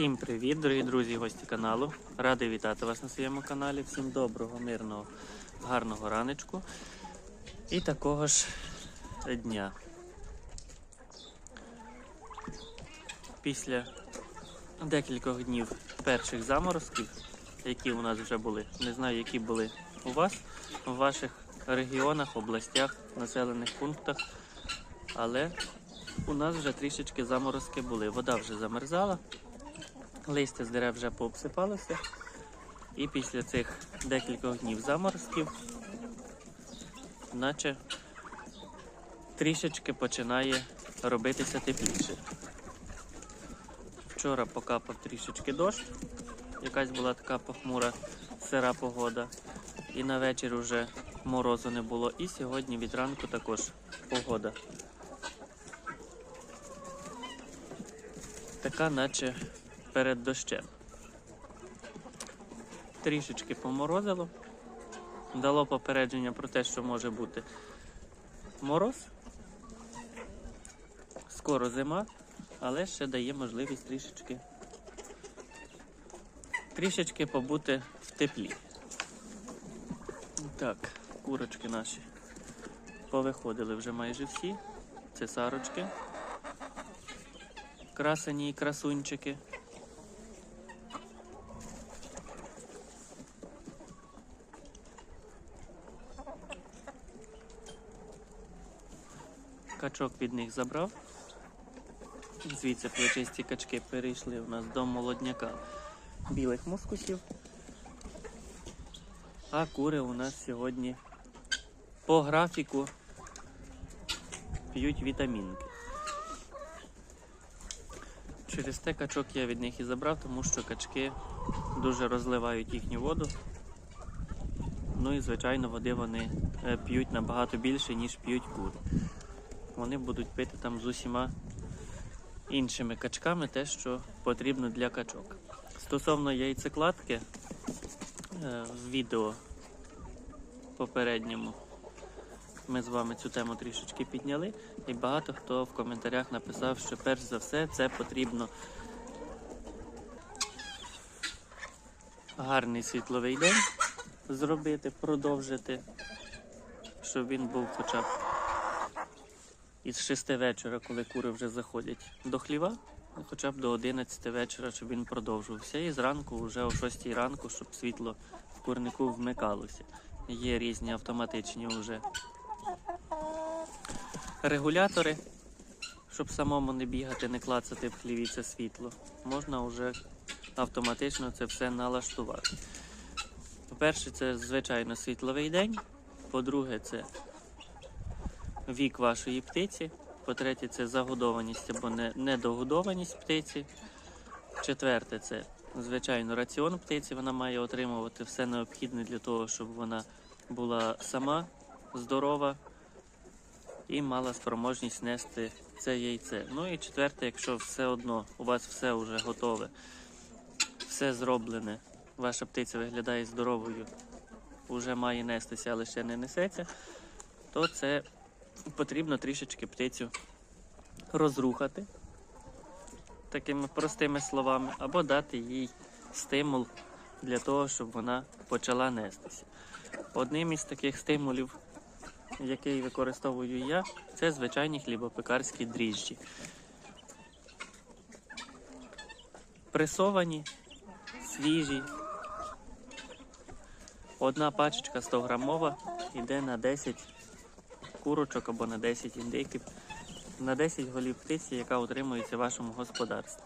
Всім привіт, дорогі друзі і гості каналу. Радий вітати вас на своєму каналі. Всім доброго, мирного, гарного раночку і такого ж дня. Після декількох днів перших заморозків, які у нас вже були, не знаю, які були у вас, у ваших регіонах, областях, населених пунктах, але у нас вже трішечки заморозки були. Вода вже замерзала. Листя з дерев вже пообсипалося. І після цих декількох днів заморозків, наче трішечки починає робитися тепліше. Вчора покапав трішечки дощ, якась була така похмура сира погода. І на вечір вже морозу не було. І сьогодні від ранку також погода. Така, наче перед дощем. Трішечки поморозило. Дало попередження про те, що може бути мороз. Скоро зима, але ще дає можливість трішечки трішечки побути в теплі. Так, курочки наші повиходили вже майже всі. Це сарочки. Красені і красунчики. Качок від них забрав. Звідси плечисті качки перейшли у нас до молодняка білих мускусів. А кури у нас сьогодні по графіку п'ють вітамінки. Через те качок я від них і забрав, тому що качки дуже розливають їхню воду. Ну і звичайно води вони е, п'ють набагато більше, ніж п'ють кури. Вони будуть пити там з усіма іншими качками те, що потрібно для качок. Стосовно яйцекладки, е, в відео попередньому ми з вами цю тему трішечки підняли, і багато хто в коментарях написав, що перш за все це потрібно гарний світловий день зробити, продовжити, щоб він був хоча б із 6 вечора, коли кури вже заходять до хліва, хоча б до 11 вечора, щоб він продовжувався. І зранку, вже о 6 ранку, щоб світло в курнику вмикалося. Є різні автоматичні вже регулятори, щоб самому не бігати, не клацати в хліві це світло. Можна вже автоматично це все налаштувати. По-перше, це звичайно світловий день. По-друге, це вік вашої птиці. По-третє, це загодованість або недогодованість птиці. Четверте, це звичайно раціон птиці. Вона має отримувати все необхідне для того, щоб вона була сама здорова і мала спроможність нести це яйце. Ну і четверте, якщо все одно у вас все вже готове, все зроблене, ваша птиця виглядає здоровою, вже має нестися, але ще не несеться, то це потрібно трішечки птицю розрухати такими простими словами, або дати їй стимул для того, щоб вона почала нестися. Одним із таких стимулів, який використовую я, це звичайні хлібопекарські дріжджі. Пресовані, свіжі. Одна пачечка 100 грамова йде на 10 курочок або на 10 індиків, на 10 голів птиці, яка утримується в вашому господарстві.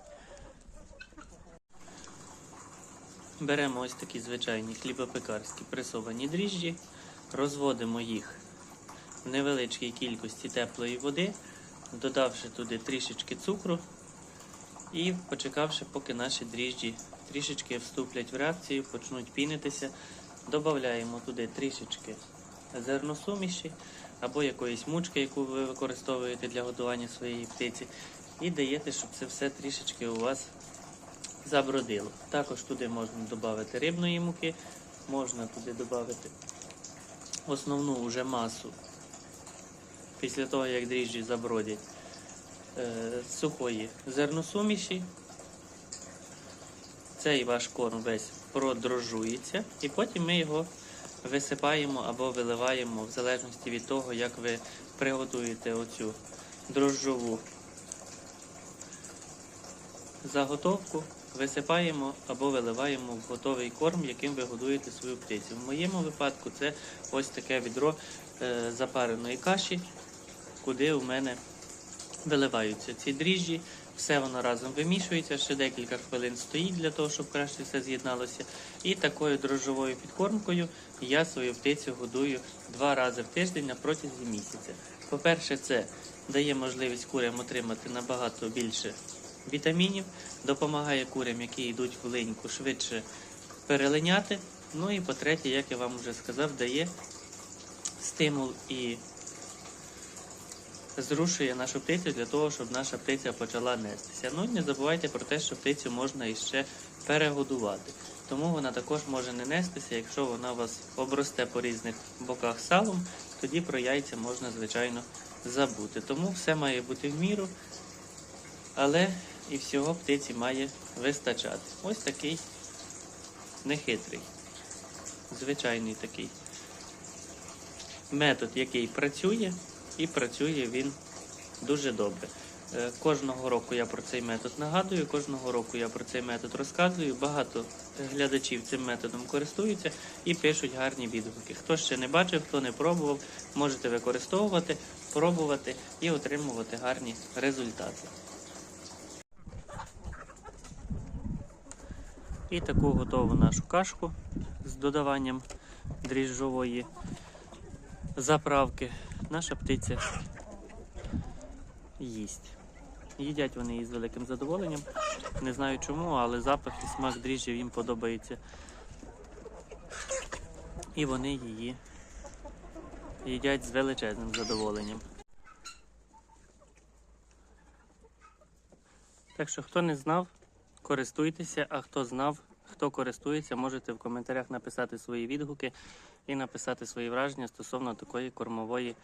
Беремо ось такі звичайні хлібопекарські пресовані дріжджі, розводимо їх в невеличкій кількості теплої води, додавши туди трішечки цукру і почекавши, поки наші дріжджі трішечки вступлять в реакцію, почнуть пінитися, додаємо туди трішечки зерносуміші або якоїсь мучки, яку ви використовуєте для годування своєї птиці, і даєте, щоб це все трішечки у вас забродило. Також туди можна додати рибної муки, можна туди додати основну вже масу після того, як дріжджі забродять е, сухої зерносуміші. цей ваш корм весь продрожжується, і потім ми його висипаємо або виливаємо в залежності від того, як ви приготуєте оцю дрожжову заготовку. Висипаємо або виливаємо в готовий корм, яким ви годуєте свою птицю. В моєму випадку це ось таке відро е, запареної каші, куди у мене виливаються ці дріжджі, все воно разом вимішується, ще декілька хвилин стоїть для того, щоб краще все з'єдналося. І такою дрожжовою підкормкою я свою птицю годую два рази в тиждень на протязі місяця. По-перше, це дає можливість курям отримати набагато більше вітамінів, допомагає курям, які йдуть в линьку, швидше перелиняти. Ну і по-третє, як я вам вже сказав, дає стимул і зрушує нашу птицю для того, щоб наша птиця почала нестися. Ну і не забувайте про те, що птицю можна іще перегодувати. Тому вона також може не нестися, якщо вона у вас обросте по різних боках салом, тоді про яйця можна, звичайно, забути. Тому все має бути в міру, але і всього птиці має вистачати. Ось такий нехитрий, звичайний такий метод, який працює, і працює він дуже добре. Е, Кожного року я про цей метод нагадую, кожного року я про цей метод розказую. Багато глядачів цим методом користуються і пишуть гарні відгуки. Хто ще не бачив, хто не пробував, можете використовувати, пробувати і отримувати гарні результати. І таку готову нашу кашку з додаванням дріжджової заправки наша птиця їсть. Їдять вони її з великим задоволенням. Не знаю чому, але запах і смак дріжджів їм подобається. І вони її їдять з величезним задоволенням. Так що, хто не знав, користуйтеся, а хто знав, хто користується, можете в коментарях написати свої відгуки і написати свої враження стосовно такої кормової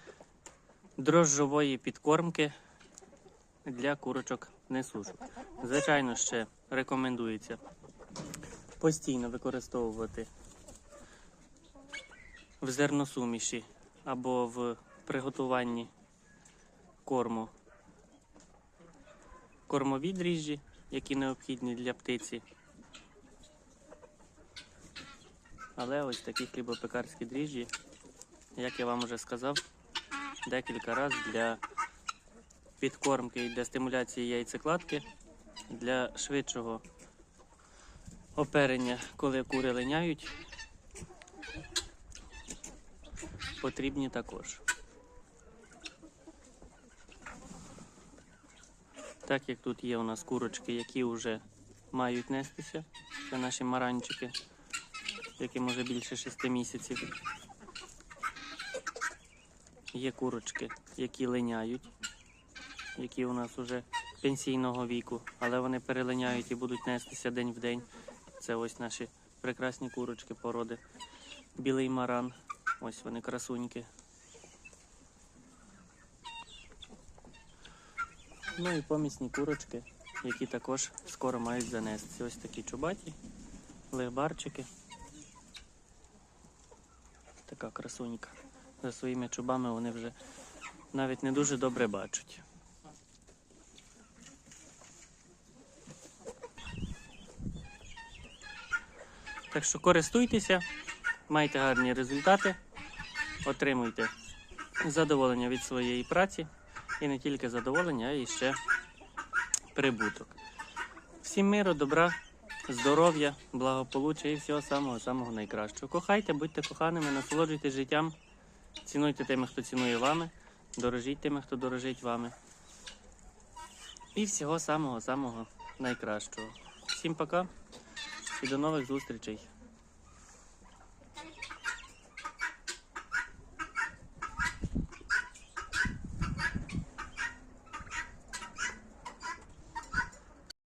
дрожжової підкормки для курочок несушок. Звичайно, ще рекомендується постійно використовувати в зерносуміші або в приготуванні корму кормові дріжджі, які необхідні для птиці. Але ось такі хлібопекарські дріжджі, як я вам вже сказав, декілька разів для підкормки і для стимуляції яйцекладки, для швидшого оперення, коли кури линяють, потрібні також. Так як тут є у нас курочки, які вже мають нестися, це наші маранчики, яким уже більше 6 місяців. Є курочки, які линяють, які у нас вже пенсійного віку, але вони перелиняють і будуть нестися день в день. Це ось наші прекрасні курочки породи. Білий маран. Ось вони красуньки. Ну і помісні курочки, які також скоро мають занестися. Ось такі чубаті, легбарчики. Така красунька. За своїми чубами вони вже навіть не дуже добре бачать. Так що користуйтеся, майте гарні результати, отримуйте задоволення від своєї праці. І не тільки задоволення, а й ще прибуток. Всім миру, добра, здоров'я, благополуччя і всього самого-самого найкращого. Кохайте, будьте коханими, насолоджуйтесь життям, цінуйте тими, хто цінує вами, дорожіть тими, хто дорожить вами. І всього самого-самого найкращого. Всім пока і до нових зустрічей!